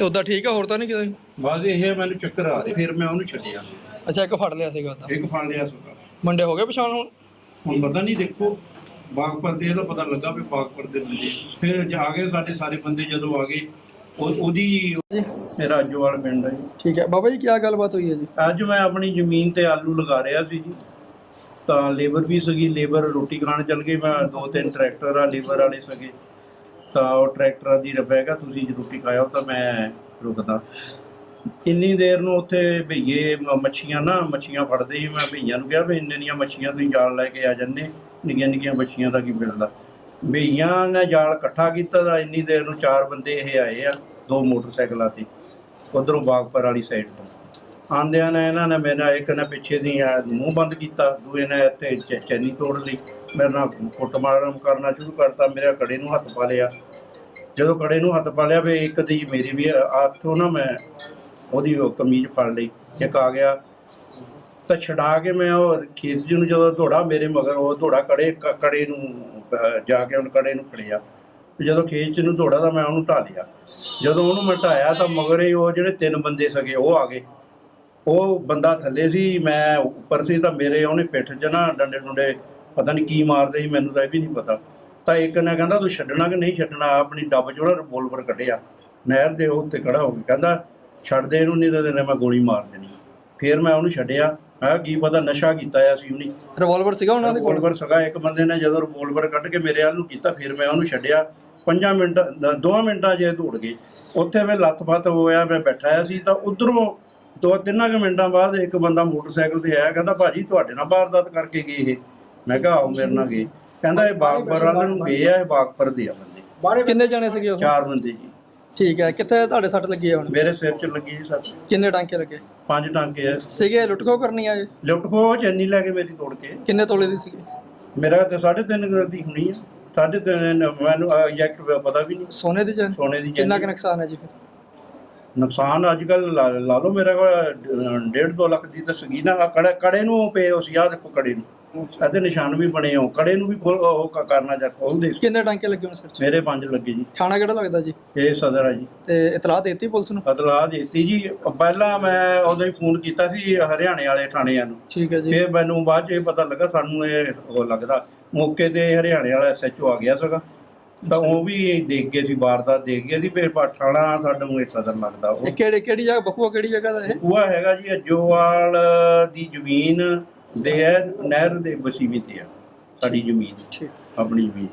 ਤੇ ਉਦਾਂ ਠੀਕ ਆ ਹੋਰ ਤਾਂ ਨਹੀਂ ਕਿਤੇ? ਬਸ ਇਹ ਮੈਨੂੰ ਚੱਕਰ ਆ ਰਿਹਾ ਫਿਰ ਮੈਂ ਉਹਨੂੰ ਛੱਡਿਆ। ਅੱਛਾ ਇੱਕ ਫੜ ਲਿਆ ਸੀਗਾ ਉਦਾਂ? ਇੱਕ ਫੜ ਲਿਆ ਸੀਗਾ। ਮੁੰਡੇ ਹੋ ਗਏ ਪਛਾਣ ਹੁਣ? ਹੁਣ ਪਤਾ ਨਹੀਂ ਦੇਖੋ ਬਾਗਪੁਰ ਦੇ ਇਹਦਾ ਪਤਾ ਲੱਗਾ ਵੀ ਬਾਗਪੁਰ ਦੇ ਬੰਦੇ। ਫਿਰ ਜਾ ਕੇ ਸਾਡੇ ਸਾਰੇ ਬੰਦੇ ਜਦੋਂ ਆ ਗਏ ਉਹ- ਉਹਦੀ ਰਾਜੋਵਾਲ ਪਿੰਡ ਹੈ ਜੀ। ਠੀਕ ਹੈ ਬਾਬਾ ਜੀ ਕੀ ਗੱਲਬਾਤ ਹੋਈ ਹੈ ਜੀ? ਅੱਜ ਮੈਂ ਆਪਣੀ ਜ਼ਮੀਨ ਤੇ ਆਲੂ ਲਗਾ ਰਿਹਾ ਸੀ ਜੀ। ਤਾਂ ਲੇਬਰ ਵੀ ਸੀਗੀ ਲੇਬਰ ਰੋਟੀ ਖਾਣ ਚੱਲ ਗਈ ਮੈਂ ਦੋ ਤਿੰਨ ਟਰੈਕਟਰ ਆ ਲੇਬਰ ਵਾਲੇ ਸੀਗੇ। ਤਾਂ ਉਹ ਟਰੈਕਟਰਾਂ ਦੀ ਰੱਬੈਗਾ ਤੁਸੀਂ ਜੇ ਰੋਟੀ ਖਾਇਓ ਤਾਂ ਮੈਂ ਰੁਕਦਾ। ਇੰਨੀ ਦੇਰ ਨੂੰ ਉੱਥੇ ਭਈਏ ਮ- ਮੱਛੀਆਂ ਨਾ, ਮੱਛੀਆਂ ਫੜਦੇ ਸੀ, ਮੈਂ ਭਈਆਂ ਨੂੰ ਕਿਹਾ ਵੀ ਇੰਨੇ ਦੀਆਂ ਮੱਛੀਆਂ ਤੁਸੀਂ ਜਾਲ ਲੈ ਕੇ ਆ ਜੰਨੇ ਨਿੱਕੀਆਂ ਨਿੱਕੀਆਂ ਮੱਛੀਆਂ ਦਾ ਕੀ ਮਿਲਦਾ। ਭਈਆਂ ਨੇ ਜਾਲ ਇਕੱਠਾ ਕੀਤਾ ਤਾਂ ਇੰਨੀ ਦੇਰ ਨੂੰ ਚਾਰ ਬੰਦੇ ਇਹ ਆਏ ਆ, ਦੋ ਮੋਟਰਸਾਈਕਲਾਂ ਤੇ, ਉਧਰੋਂ ਬਾਗਪੁਰ ਵਾਲੀ ਸਾਈਡ ਤੋਂ। ਆਂਦਿਆਂ ਨੇ, ਇਹਨਾਂ ਨੇ ਮੇਰਾ ਇੱਕ ਨੇ ਪਿੱਛੇ ਦੀ ਆ ਮੂੰਹ ਬੰਦ ਕੀਤਾ, ਦੂਏ ਨੇ ਇੱਥੇ ਚੈਨੀ ਤੋੜ ਲਈ। ਮੇਰੇ ਨਾਲ ਕੁੱਟਮਾਰ ਕਰਨਾ ਸ਼ੁਰੂ ਕਰਤਾ, ਮੇਰੇ ਕੜੇ ਨੂੰ ਹੱਥ ਪਾ ਲਿਆ। ਜਦੋਂ ਕੜੇ ਨੂੰ ਹੱਥ ਪਾ ਲਿਆ, ਵੀ ਇੱਕ ਦੀ ਮੇਰੀ ਵੀ ਹੱਥੋਂ ਨਾ ਮੈਂ ਉਹਦੀ ਉਹ ਕਮੀਜ਼ ਫੜ ਲਈ, ਇੱਕ ਆ ਗਿਆ। ਤਾਂ ਛਡਾ ਕੇ ਮੈਂ ਉਹ ਖੇਤ ਜੀ ਨੂੰ ਜਦੋਂ ਧੋੜਾ ਮੇਰੇ ਮਗਰ, ਉਹ ਧੋੜਾ ਕੜੇ ਕੜੇ ਨੂੰ ਜਾ ਕੇ ਉਹਨ ਕੜੇ ਨੂੰ ਫੜਿਆ ਜਦੋਂ ਖੇਤ ਚ ਨੂੰ ਧੋੜਾ ਤਾਂ ਮੈਂ ਉਹਨੂੰ ਢਾ ਲਿਆ। ਜਦੋਂ ਉਹਨੂੰ ਮੈਂ ਢਾਇਆ ਤਾਂ ਮਗਰ ਹੀ ਉਹ ਜਿਹੜੇ ਤਿੰਨ ਬੰਦੇ ਸਗੇ, ਉਹ ਆ ਗਏ। ਉਹ ਬੰਦਾ ਥੱਲੇ ਸੀ ਮੈਂ ਉੱਪਰ ਸੀ ਤਾਂ ਮੇਰੇ ਉਹਨੇ ਪਿੱਠ 'ਚ ਨਾ ਡੰਡੇ ਡੁੰਡੇ ਪਤਾ ਨਹੀਂ ਕੀ ਮਾਰਦੇ ਸੀ ਮੈਨੂੰ ਤਾਂ ਇਹ ਵੀ ਨਹੀਂ ਪਤਾ। ਤਾਂ ਇੱਕ ਨੇ ਕਹਿੰਦਾ ਤੂੰ ਛੱਡਣਾ ਕਿ ਨਹੀਂ ਛੱਡਣਾ? ਆਪਣੀ ਡੱਬ 'ਚੋਂ ਰਿਵੋਲਵਰ ਕੱਢਿਆ। ਨਹਿਰ ਦੇ ਉੱਤੇ ਖੜਾ ਹੋ ਕੇ ਕਹਿੰਦਾ ਛੱਡ ਦੇ ਇਹਨੂੰ ਨਹੀਂ ਤਾਂ ਤੇਰੇ ਮੈਂ ਗੋਲੀ ਮਾਰ ਦੇਣੀ। ਫਿਰ ਮੈਂ ਉਹਨੂੰ ਛੱਡਿਆ। ਕਿਹਾ ਕੀ ਪਤਾ ਨਸ਼ਾ ਕੀਤਾ ਆ ਸੀ ਉਹਨੇ? ਰਿਵਾਲਵਰ ਸੀਗਾ ਉਹਨਾਂ ਦੇ ਕੋਲ? ਰਿਵੋਲਵਰ ਸਗਾ। ਇੱਕ ਬੰਦੇ ਨੇ ਜਦੋਂ ਰਿਵੋਲਵਰ ਕੱਢ ਕੇ ਮੇਰੇ ਵੱਲ ਨੂੰ ਕੀਤਾ ਫਿਰ ਮੈਂ ਉਹਨੂੰ ਛੱਡਿਆ। ਪੰਜਾਂ ਮਿੰਟ ਦ- ਦੋਆਂ ਮਿੰਟਾਂ 'ਚ ਇਹ ਦੌੜ ਗਏ ਉੱਥੇ ਮੈਂ ਲੱਤ-ਫੱਤ ਹੋਇਆ ਮੈਂ ਬੈਠਾ ਆ ਸੀ ਤਾਂ ਉਧਰੋਂ ਦੋ ਤਿੰਨਾਂ ਕੁ ਮਿੰਟਾਂ ਬਾਅਦ ਇੱਕ ਬੰਦਾ ਮੋਟਰਸਾਈਕਲ ਤੇ ਆਇਆ ਕਹਿੰਦਾ ਭਾਜੀ ਤੁਹਾਡੇ ਨਾਲ ਵਾਰਦਾਤ ਕਰਕੇ ਗਏ ਇਹ। ਮੈਂ ਕਿਹਾ ਆਓ ਮੇਰੇ ਨਾਲ ਗਏ। ਕਹਿੰਦਾ ਇਹ ਬਾਗਪੁਰ ਵਾਲੇ ਨੂੰ ਗਏ ਆ ਇਹ ਬਾਗਪੁਰ ਦੇ ਆ ਬੰਦੇ। ਕਿੰਨੇ ਜਾਣੇ ਸੀਗੇ ਉਹ? ਚਾਰ ਬੰਦੇ ਜੀ। ਠੀਕ ਹੈ ਕਿੱਥੇ ਤੁਹਾਡੇ ਸੱਟ ਲੱਗੀ ਹੈ ਹੁਣ? ਮੇਰੇ ਸਿਰ 'ਚ ਲੱਗੀ ਜੀ ਸੱਟ। ਕਿੰਨੇ ਟਾਂਕੇ ਲੱਗੇ? ਪੰਜ ਟਾਂਕੇ ਆ। ਸੀਗੇ ਲੁੱਟਖੋ ਕਰਨੀ ਆਏ ਲੁੱਟ ਖੋ ਚੈਨੀ ਲੈ ਕੇ ਮੇਰੀ ਤੋੜ ਕੇ। ਕਿੰਨੇ ਤੋਲੇ ਦੀ ਸੀਗੀ? ਮੇਰਾ ਤੇ 3.5 ਗ੍ਰਾਮ ਦੀ ਹੋਣੀ ਆ। 3.5 ਮੈਨੂੰ ਐਗਜ਼ੈਕਟ ਪਤਾ ਵੀ ਨਹੀਂ। ਸੋਨੇ ਦੀ ਚੈਨ? ਸੋਨੇ ਦੀ ਕਿੰਨਾ ਕੁ ਨੁਕਸਾਨ ਹੈ ਜੀ ਫਿਰ? ਨੁਕਸਾਨ ਅੱਜ ਕੱਲ ਲਾ ਲਓ ਮੇਰਾ ਕੋਲ 1.5 2 ਲੱਖ ਦੀ ਤਾਂ ਸੀਗੀ ਨਾ ਆਹ ਕੜੇ ਕੜੇ ਨੂੰ ਪਏ ਹੋ ਸੀ ਆ ਦੇਖੋ ਕੜੇ ਨੂੰ। ਇਹਦੇ ਨਿਸ਼ਾਨ ਵੀ ਬਣੇ ਹੋ ਕੜੇ ਨੂੰ ਵੀ ਖੋਲ ਉਹ ਕ- ਕਰਨਾ ਜਾਂ ਖੋਲਦੇ। ਕਿੰਨੇ ਟਾਂਕੇ ਲੱਗੇ ਹੁਣ ਸਿਰ ਮੇਰੇ ਪੰਜ ਲੱਗੇ ਜੀ। ਥਾਣਾ ਕਿਹੜਾ ਲੱਗਦਾ ਜੀ? ਇਹ ਸਦਰ ਆ ਜੀ। ਤੇ ਇਤਲਾਹ ਦੇਤੀ ਪੁਲਿਸ ਨੂੰ? ਅਤਲਾਹ ਦਿੱਤੀ ਜੀ। ਪਹਿਲਾਂ ਮੈਂ ਉਦੋਂ ਹੀ ਫੋਨ ਕੀਤਾ ਸੀ ਹਰਿਆਣੇ ਵਾਲੇ ਥਾਣਿਆਂ ਨੂੰ। ਠੀਕ ਹੈ ਜੀ। ਫਿਰ ਮੈਨੂੰ ਬਾਅਦ ਚ ਇਹ ਪਤਾ ਲੱਗਾ ਸਾਨੂੰ ਇਹ ਲੱਗਦਾ। ਮੌਕੇ ਤੇ ਹਰਿਆਣੇ ਵਾਲਾ ਐਸਐਚਓ ਆ ਗਿਆ ਸੀਗਾ। ਤਾਂ ਉਹ ਵੀ ਦੇਖ ਗਏ ਸੀ ਵਾਰਦਾਤ ਦੇਖ ਗਏ ਸੀ ਫਿਰ ਪਾਠਾਣਾ ਸਾਡਾ ਨੂੰ ਇਹ ਸਦਰ ਲੱਗਦਾ। ਉਹ ਇਹ ਕਿਹੜੇ ਕਿਹੜੀ ਜਗ੍ਹਾ ਬਕੂਆ ਕਿਹੜੀ ਜਗ੍ਹਾ ਦਾ ਇਹ? ਉਹ ਹੈਗਾ ਜੀ ਅਜੋਵਾਲ ਦੀ ਜ਼ਮੀਨ ਦੇ ਹੈ ਨਹਿਰ ਦੇ ਵਸੀਵੇ ਤੇ ਆ ਸਾਡੀ ਜ਼ਮੀਨ ਠੀਕ। ਆਪਣੀ ਜ਼ਮੀਨ।